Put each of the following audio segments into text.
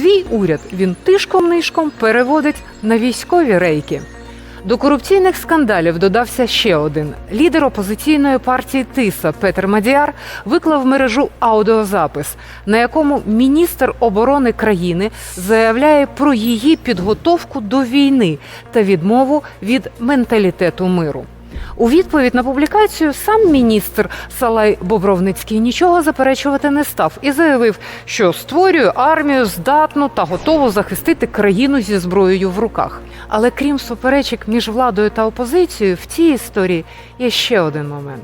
свій уряд він тишком-нишком переводить на військові рейки. До корупційних скандалів додався ще один. Лідер опозиційної партії Тиса Петр Мадіар виклав мережу аудіозапис, на якому міністр оборони країни заявляє про її підготовку до війни та відмову від менталітету миру. У відповідь на публікацію сам міністр Салай Бобровницький нічого заперечувати не став і заявив, що створює армію здатну та готову захистити країну зі зброєю в руках. Але крім суперечок між владою та опозицією, в цій історії є ще один момент.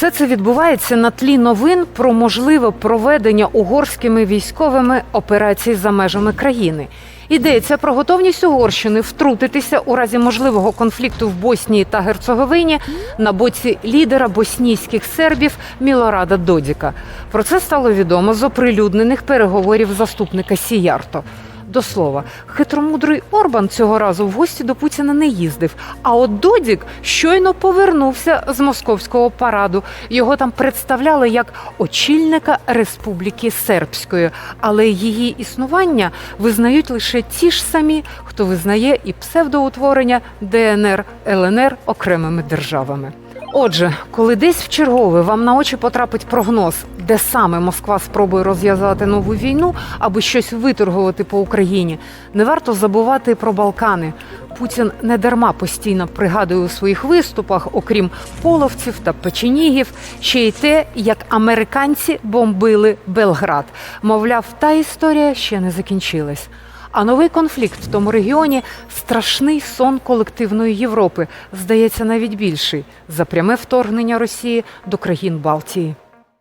Все це відбувається на тлі новин про можливе проведення угорськими військовими операцій за межами країни. Йдеться про готовність Угорщини втрутитися у разі можливого конфлікту в Боснії та Герцеговині на боці лідера боснійських сербів Мілорада Додіка. Про це стало відомо з оприлюднених переговорів заступника Сіярто. До слова, хитромудрий Орбан цього разу в гості до Путіна не їздив. А от Додік щойно повернувся з московського параду. Його там представляли як очільника Республіки Сербської, але її існування визнають лише ті ж самі, хто визнає і псевдоутворення ДНР ЛНР окремими державами. Отже, коли десь в чергове вам на очі потрапить прогноз, де саме Москва спробує розв'язати нову війну, аби щось виторгувати по Україні, не варто забувати про Балкани. Путін не дарма постійно пригадує у своїх виступах, окрім половців та печенігів, ще й те, як американці бомбили Белград. Мовляв, та історія ще не закінчилась. А новий конфлікт в тому регіоні страшний сон колективної Європи, здається, навіть більший за пряме вторгнення Росії до країн Балтії.